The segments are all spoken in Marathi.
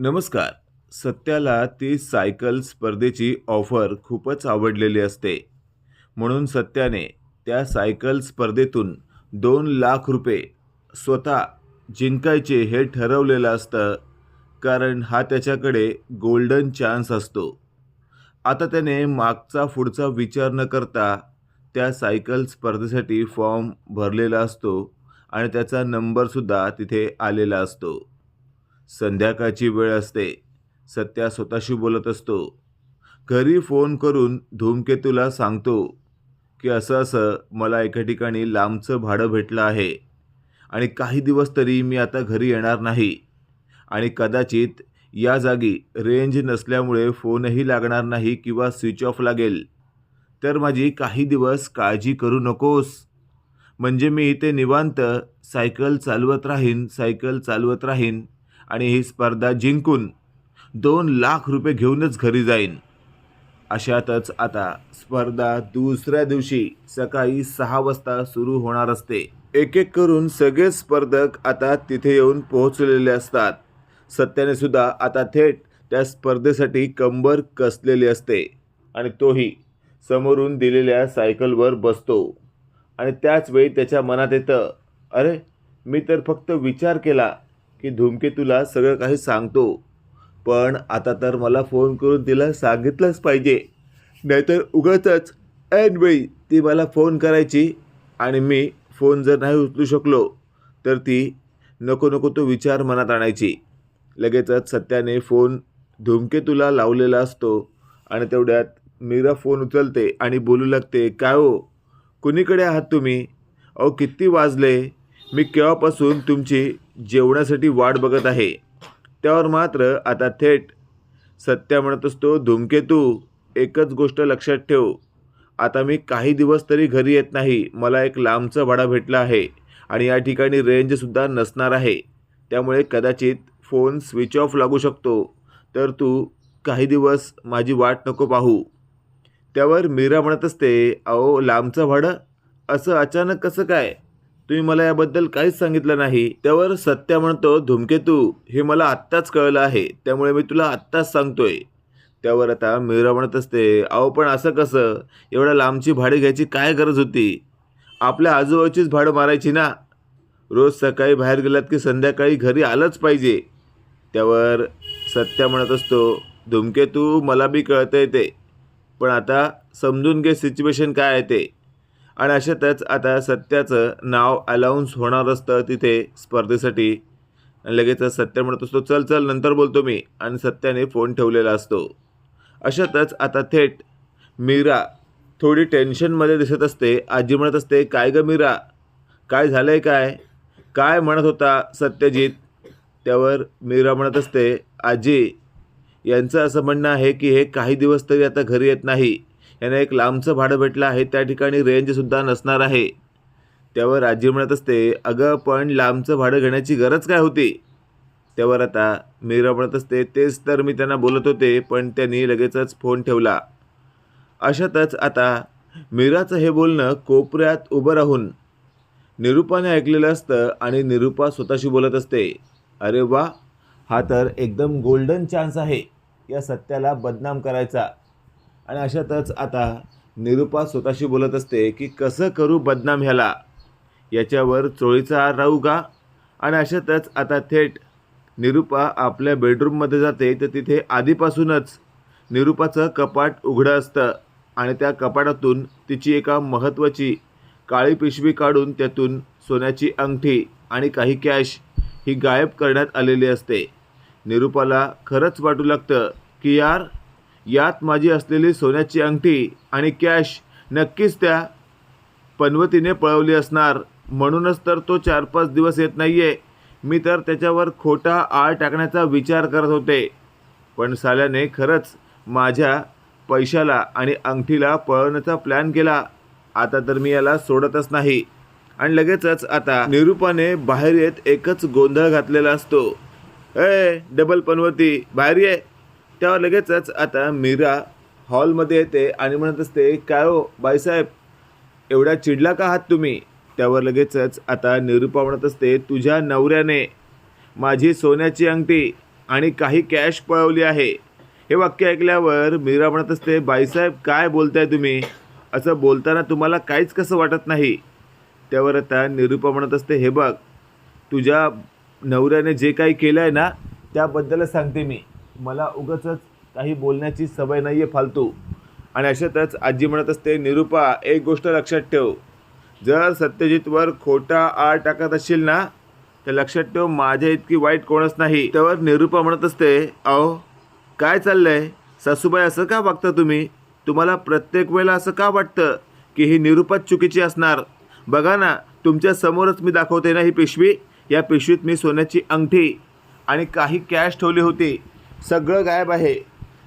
नमस्कार. सत्याला ती सायकल स्पर्धेची ऑफर खूपच आवडलेली असते. म्हणून सत्याने त्या सायकल स्पर्धेतून दोन लाख रुपये स्वतः जिंकायचे हे ठरवलेलं असतं कारण हा त्याच्याकडे गोल्डन चान्स असतो. आता त्याने मागचा पुढचा विचार न करता त्या सायकल स्पर्धेसाठी फॉर्म भरलेला असतो आणि त्याचा नंबरसुद्धा तिथे आलेला असतो. संध्याकाळची वेळ असते. सत्या स्वतःशी बोलत असतो. घरी फोन करून धूमकेतूला सांगतो की असं असं मला एका ठिकाणी लांबचं भाडं भेटलं आहे आणि काही दिवस तरी मी आता घरी येणार नाही आणि कदाचित या जागी रेंज नसल्यामुळे फोनही लागणार नाही किंवा स्विच ऑफ लागेल. तर माझी काही दिवस काळजी करू नकोस. म्हणजे मी इथे निवांत सायकल चालवत राहीन सायकल चालवत राहीन. आणि ही स्पर्धा जिंकून दोन लाख रुपये घेऊनच घरी जाईन. अशातच आता स्पर्धा दुसऱ्या दिवशी सकाळी सहा वाजता सुरू होणार असते. एक एक करून सगळे स्पर्धक आता तिथे येऊन पोहोचलेले असतात. सत्याने सुद्धा आता थेट त्या स्पर्धेसाठी कंबर कसलेली असते आणि तोही समोरून दिलेल्या सायकलवर बसतो. आणि त्याच वेळी त्याच्या मनात येतं अरे मी तर फक्त विचार केला की धूमकेतूला सगळं काही सांगतो. पण आता तर मला फोन करून तिला सांगितलंच पाहिजे. नाहीतर उगाचच ऐनवेळी ती मला फोन करायची आणि मी फोन जर नाही उचलू शकलो तर ती नको नको तो विचार मनात आणायची. लगेचच सत्याने फोन धूमकेतूला लावलेला असतो आणि तेवढ्यात मीरा फोन उचलते आणि बोलू लागते काय हो? कुणीकडे आहात तुम्ही? अहो किती वाजले? मी केव्हापासून तुमची जेवणासाठी वाट बघत आहे? त्यावर मात्र आता थेट सत्या म्हणत असतो धूमकेतू एकच गोष्ट लक्षात ठेव. आता मी काही दिवस तरी घरी येत नाही. मला एक लांबचा भाडा भेटला आहे आणि या ठिकाणी रेंजसुद्धा नसणार आहे. त्यामुळे कदाचित फोन स्विच ऑफ लागू शकतो. तर तू काही दिवस माझी वाट नको पाहू. त्यावर मीरा म्हणत असते अहो लांबचं भाडं? असं अचानक कसं काय? तुम्ही मला याबद्दल काहीच सांगितलं नाही. त्यावर सत्या म्हणतो धूमकेतू हे मला आत्ताच कळलं आहे. त्यामुळे मी तुला आत्ताच सांगतोय. त्यावर आता मीरा म्हणत असते अहो पण असं कसं? एवढ्या लांबची भाडे घ्यायची काय गरज होती? आपल्या आजूबाजूचीच भाडं मारायची ना? रोज सकाळी बाहेर गेलात की संध्याकाळी घरी आलंच पाहिजे. त्यावर सत्या म्हणत असतो धुमकेतू मला बी कळतंय ते. पण आता समजून घे सिच्युएशन काय आहे ते. आणि अशातच आता सत्याचं नाव अलाउन्स होणार असतं तिथे स्पर्धेसाठी. लगेचच सत्य म्हणत असतो चल चल नंतर बोलतो मी. आणि सत्याने फोन ठेवलेला असतो. अशातच आता थेट मीरा थोडी टेन्शनमध्ये दिसत असते. आजी म्हणत असते काय गं मीरा? काय झालं आहे काय? काय म्हणत होता सत्यजित? त्यावर मीरा म्हणत असते आजी यांचं असं म्हणणं आहे की हे काही दिवस तरी आता घरी येत नाही. यांना एक लांबचं भाडं भेटलं आहे त्या ठिकाणी रेंजसुद्धा नसणार आहे. त्यावर आजी म्हणत असते अगं पण लांबचं भाडं घेण्याची गरज काय होती? त्यावर आता मीरा म्हणत असते तेच तर मी त्यांना बोलत होते पण त्यांनी लगेचच फोन ठेवला. अशातच आता मीराचं हे बोलणं कोपऱ्यात उभं राहून निरूपाने ऐकलेलं असतं आणि निरूपा स्वतःशी बोलत असते अरे वा हा तर एकदम गोल्डन चान्स आहे या सत्याला बदनाम करायचा. आणि अशातच आता निरूपा स्वतःशी बोलत असते की कसं करू बदनाम ह्याला? याच्यावर चोळीचा हार राहू का? आणि अशातच आता थेट निरूपा आपल्या बेडरूममध्ये जाते तर तिथे आधीपासूनच निरूपाचं कपाट उघडं असतं आणि त्या कपाटातून तिची एका महत्त्वाची काळी पिशवी काढून त्यातून सोन्याची अंगठी आणि काही कॅश ही गायब करण्यात आलेली असते. निरूपाला खरंच वाटू लागतं की यार यात माझी असलेली सोन्याची अंगठी आणि कॅश नक्कीच त्या पनवतीने पळवली असणार. म्हणूनच तर तो चार पाच दिवस येत नाही आहे मी तर त्याच्यावर खोटा आळ टाकण्याचा विचार करत होते. पण साल्याने खरंच माझ्या पैशाला आणि अंगठीला पळवण्याचा प्लॅन केला. आता तर मी याला सोडतच नाही. आणि लगेचच आता निरूपाने बाहेर येत एकच गोंधळ घातलेला असतो. ए डबल पनवती बाहेर ये. त्यावर लगेचच आता मीरा हॉलमध्ये येते आणि म्हणत असते काय हो बाईसाहेब एवढ्या चिडला का आहात तुम्ही? त्यावर लगेचच आता निरूपा म्हणत असते तुझ्या नवऱ्याने माझी सोन्याची अंगठी आणि काही कॅश पळवली आहे. हे वाक्य ऐकल्यावर मीरा म्हणत असते बाईसाहेब काय बोलताय तुम्ही? असं बोलताना तुम्हाला काहीच कसं वाटत नाही? त्यावर आता निरूपा म्हणत असते हे बघ तुझ्या नवऱ्याने जे काही केलं आहे ना त्याबद्दलच सांगते मी. मला उगाच काही बोलण्याची सवय नाही आहे फालतू. आणि अशातच आजी म्हणत असते निरूपा एक गोष्ट लक्षात ठेव. जर सत्यजितवर खोटा आळ टाकत असशील ना तर लक्षात ठेव माझ्या इतकी वाईट कोणच नाही. त्यावर निरूपा म्हणत असते अहो काय चाललंय? सासूबाई असं का वागता तुम्ही? तुम्हाला प्रत्येक वेळेला असं का वाटतं की ही निरूपाच चुकीची असणार? बघा ना तुमच्या समोरच मी दाखवते ना ही पिशवी? या पिशवीत मी सोन्याची अंगठी आणि काही कॅश ठेवली होती. सगळं गायब आहे.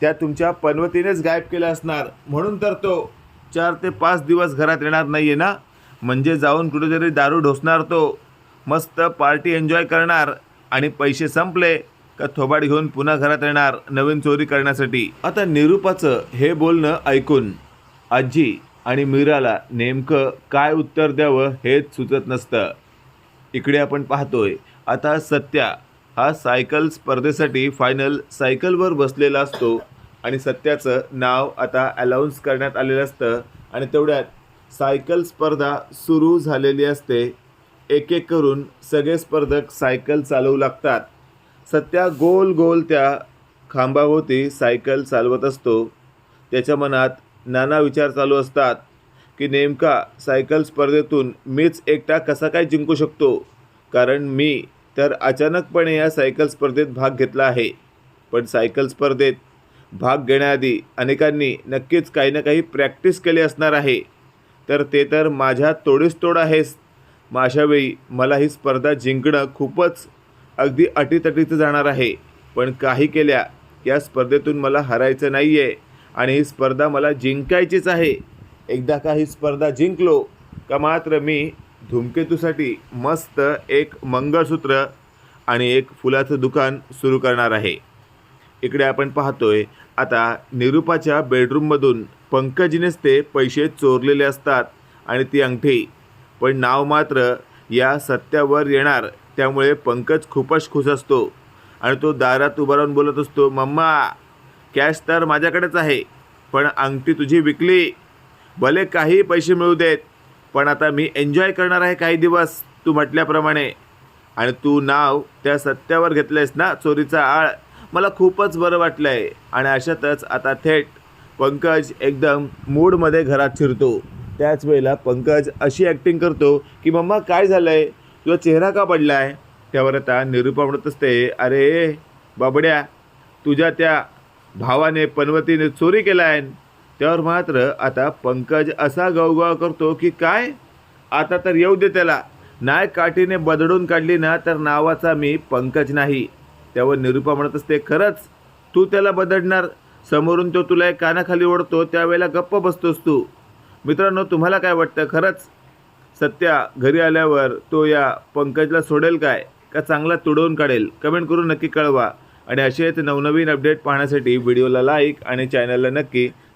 त्या तुमच्या पनवतीनेच गायब केलं असणार. म्हणून तर तो चार ते पाच दिवस घरात येणार नाही आहे ना? म्हणजे जाऊन कुठेतरी दारू ढोसणार तो. मस्त पार्टी एन्जॉय करणार. आणि पैसे संपले का थोबाड घेऊन पुन्हा घरात येणार नवीन चोरी करण्यासाठी. आता निरूपाचं हे बोलणं ऐकून आजी आणि मीराला नेमकं काय उत्तर द्यावं हेच सुचत नसतं. इकडे आपण पाहतोय. आता सत्या हा सायकल स्पर्धेसाठी फायनल सायकलवर बसलेला असतो. आणि सत्याचं नाव आता अलाउन्स करण्यात आलेलं असतं. आणि तेवढ्यात सायकल स्पर्धा सुरू झालेली असते. एक एक करून सगळे स्पर्धक सायकल चालवू लागतात. सत्या गोल गोल त्या खांबाभोवती सायकल चालवत असतो. त्याच्या मनात नाना विचार चालू असतात की नेमका सायकल स्पर्धेतून मीच एकटा कसा काय जिंकू शकतो? कारण मी तर अचानकपणे या सायकल स्पर्धेत भाग घेतला आहे. पण सायकल स्पर्धेत भाग घेण्याआधी अनेकांनी नक्कीच काही ना काही प्रॅक्टिस केली असणार आहे. तर ते तर माझ्या तोडीस तोड आहेच मग अशावेळी मला ही स्पर्धा जिंकणं खूपच अगदी अटीतटीचं जाणार आहे. पण काही केल्या या स्पर्धेतून मला हरायचं नाही आहे आणि ही स्पर्धा मला जिंकायचीच आहे. एकदा का ही स्पर्धा जिंकलो का मात्र मी धूमकेतूसाठी मस्त एक मंगळसूत्र आणि एक फुलाचं दुकान सुरू करणार आहे. इकडे आपण पाहतोय आता निरूपाच्या बेडरूममधून पंकजीनेच ते पैसे चोरलेले असतात आणि ती अंगठी. पण नाव मात्र या सत्यावर येणार त्यामुळे पंकज खूपच खुश असतो आणि तो दारात उभा राहून बोलत असतो मम्मा कॅश तर माझ्याकडेच आहे पण अंगठी तुझी विकली. भले काही पैसे मिळू देत पण आता मी एन्जॉय करणार आहे काही दिवस तू म्हटल्याप्रमाणे. आणि तू नाव त्या सत्यावर घेतलंयस ना चोरीचा आळ? मला खूपच बरं वाटलं आहे आणि अशातच आता थेट पंकज एकदम मूडमध्ये घरात शिरतो. त्याच वेळेला पंकज अशी ॲक्टिंग करतो की मम्मा काय झालं आहे तुझा चेहरा का पडला आहे त्यावर आता निरूपा म्हणत असते अरे बाबड्या तुझ्या त्या भावाने पनवतीने चोरी केला आहे त्यावर मात्र आता पंकज असा गवगाव करतो की काय? आता तर येऊ दे त्याला. नाय काठीने बदडून काढली ना तर नावाचा मी पंकज नाही. त्यावर निरूपा म्हणत असते खरंच? तू त्याला बदडणार? समोरून तो तुला एक कानाखाली ओढतो त्यावेळेला गप्प बसतोस तू. मित्रांनो तुम्हाला काय वाटतं? खरंच? सत्या घरी आल्यावर तो या पंकजला सोडेल काय? का चांगला तुडवून काढेल? कमेंट करून नक्की कळवा. आणि असेच नवनवीन अपडेट पाहण्यासाठी व्हिडिओला लाईक आणि चॅनलला नक्की